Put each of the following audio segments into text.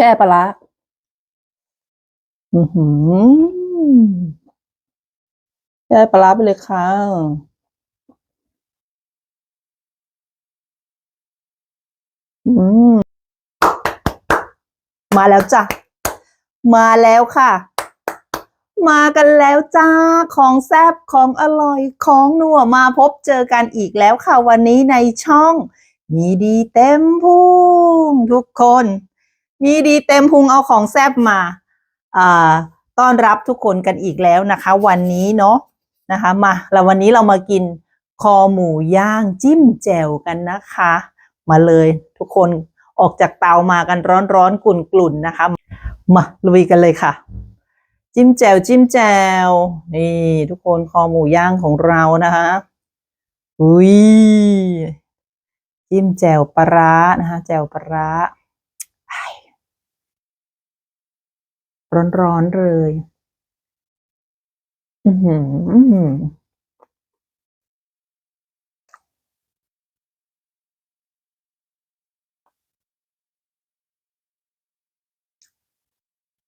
แช่ปลาร้าอือหือแช่ปลาร้าไปเลยค่ะอืมมาแล้วจ้ะ มาแล้วค่ะ มากันแล้วจ้า ของแซ่บของอร่อยของนัวมาพบเจอกันอีกแล้วค่ะ วันนี้ในช่อง มีดีเต็มพุงทุกคน มีดีเต็มพุงเอาของแซ่บมาอ่าต้อนรับทุกคนกันอีกแล้วนะคะ วันนี้เนาะนะคะมาแล้ววันนี้เรามากินคอหมูย่างจิ้มแจ่วกันนะคะ มาเลยทุกคนออกจากเตามากันร้อนๆกลุ่นๆนะคะ มาลุยกันเลยค่ะ จิ้มแจ่วจิ้มแจ่วนี่ทุกคนคอหมูย่างของเรานะคะอุ้ยจิ้มแจ่วปลาร้านะคะแจ่วปลาร้าไอ้ ร้อนๆเลย อือหืออื้อหือ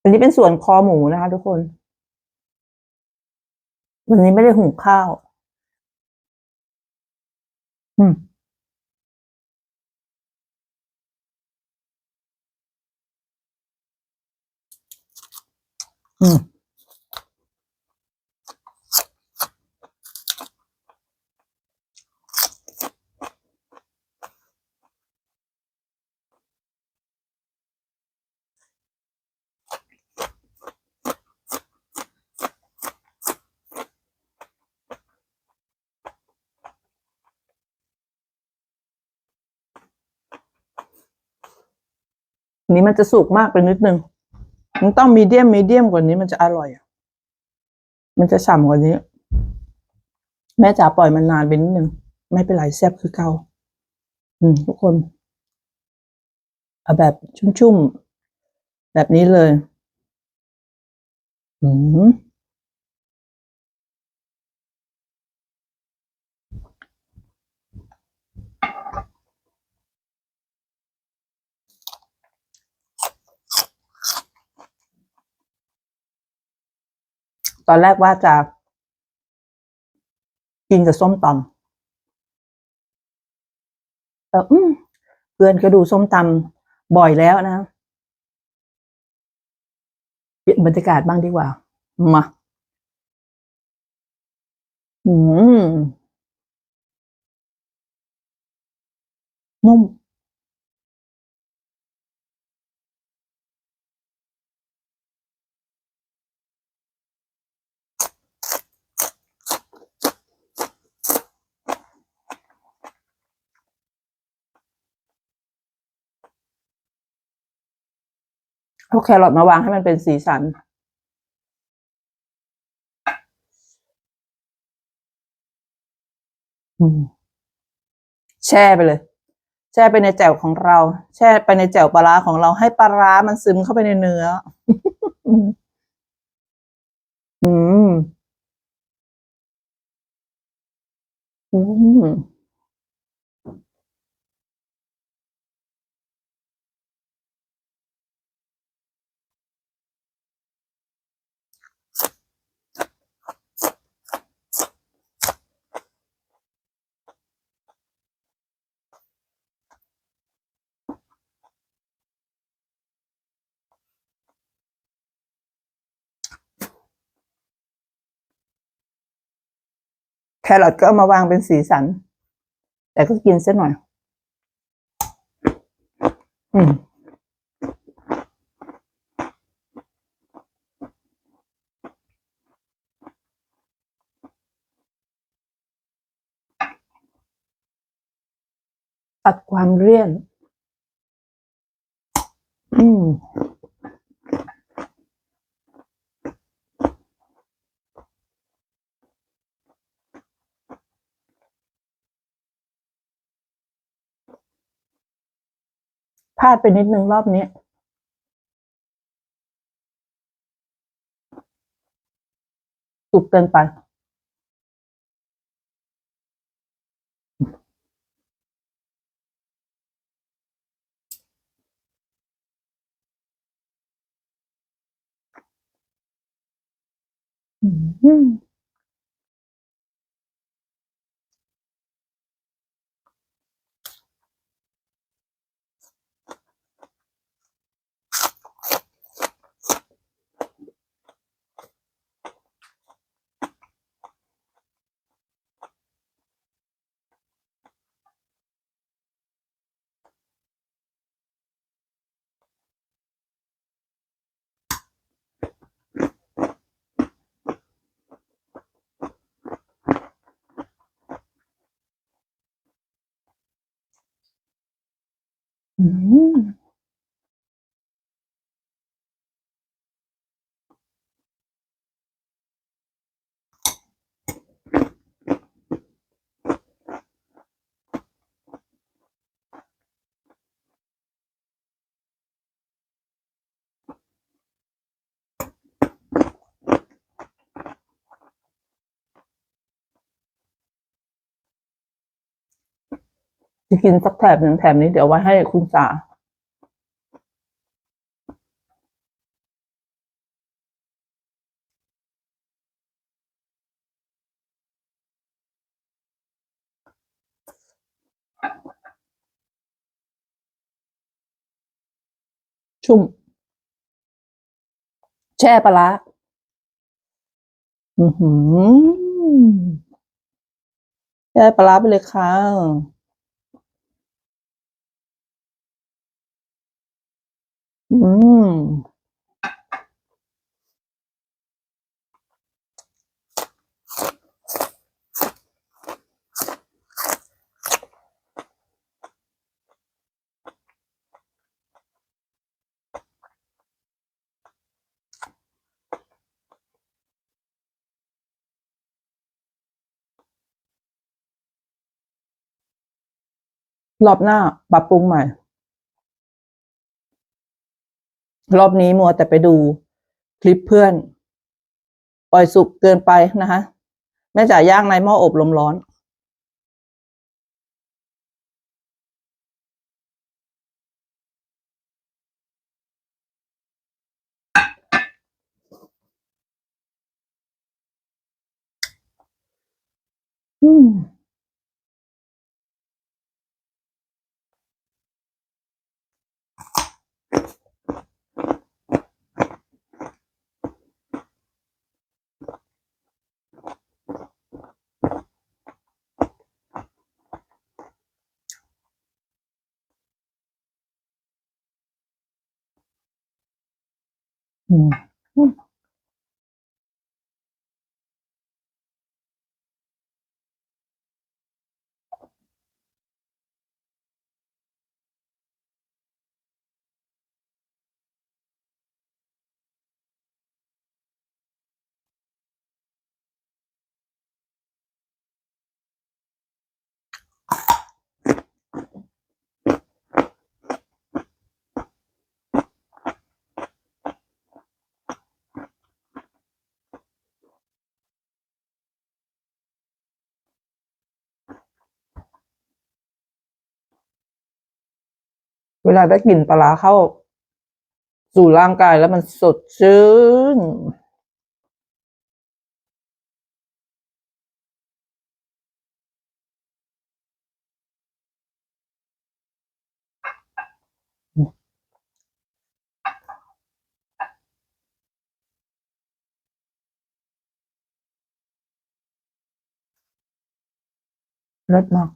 อันนี้เป็นส่วนคอหมูนะคะทุกคน วันนี้ไม่ได้หุงข้าว อืม อืมอันนี้มันจะสุกมากไปนิดนึง มันต้องมีเดียมมีเดียมกว่านี้มันจะอร่อยอะมันจะฉ่ำกว่านี้ แม่จ๋าปล่อยมันนานไปนิดนึง ไม่เป็นไรแซ่บคือเก่าอืม ทุกคนเอาแบบชุ่มๆ แบบนี้เลย อืม ตอนแรกว่าจะ กินกับส้มตำแต่อืมเพื่อนก็ดูส้มตำบ่อยแล้วนะเปลี่ยนบรรยากาศบ้างดีกว่า มา อืมนุ่ม เอาแครอทมาวางให้มันเป็นสีสัน แช่ไปเลย แช่ไปในแจ่วของเรา แช่ไปในแจ่วปลาร้าของเราให้ปลาร้ามันซึมเข้าไปในเนื้อ อืม อืม รอทก็เอามาวางเป็นสีสัน แต่ก็กินเส้นหน่อย อืมตัดความเลี่ยน อืม พลาดไปนิดนึงรอบนี้สุกเกินไป อืม อื จะกินสักแถบหนึ่งแถบนี้เดี๋ยวไว้ให้คุณสาชุ่ม แช่ปลาร้าอือหือแช่ปลาร้าไปเลยค่ะ อืมรอบหน้าปรับปรุงใหม่ รอบนี้มัวแต่ไปดูคลิปเพื่อน ปล่อยสุกเกินไปนะคะแม่จ๋าย่างในหม้ออบลมร้อน อืม อืม วลาได้กลิ่นปลาเข้า สู่ร่างกายแล้วมันสดชื่นเลิศมาก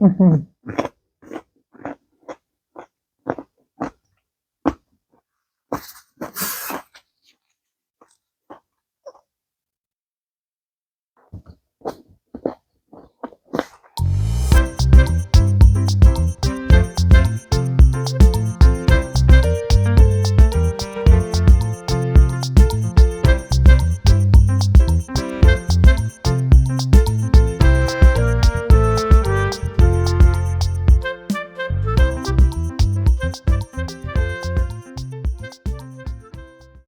Mm-hmm.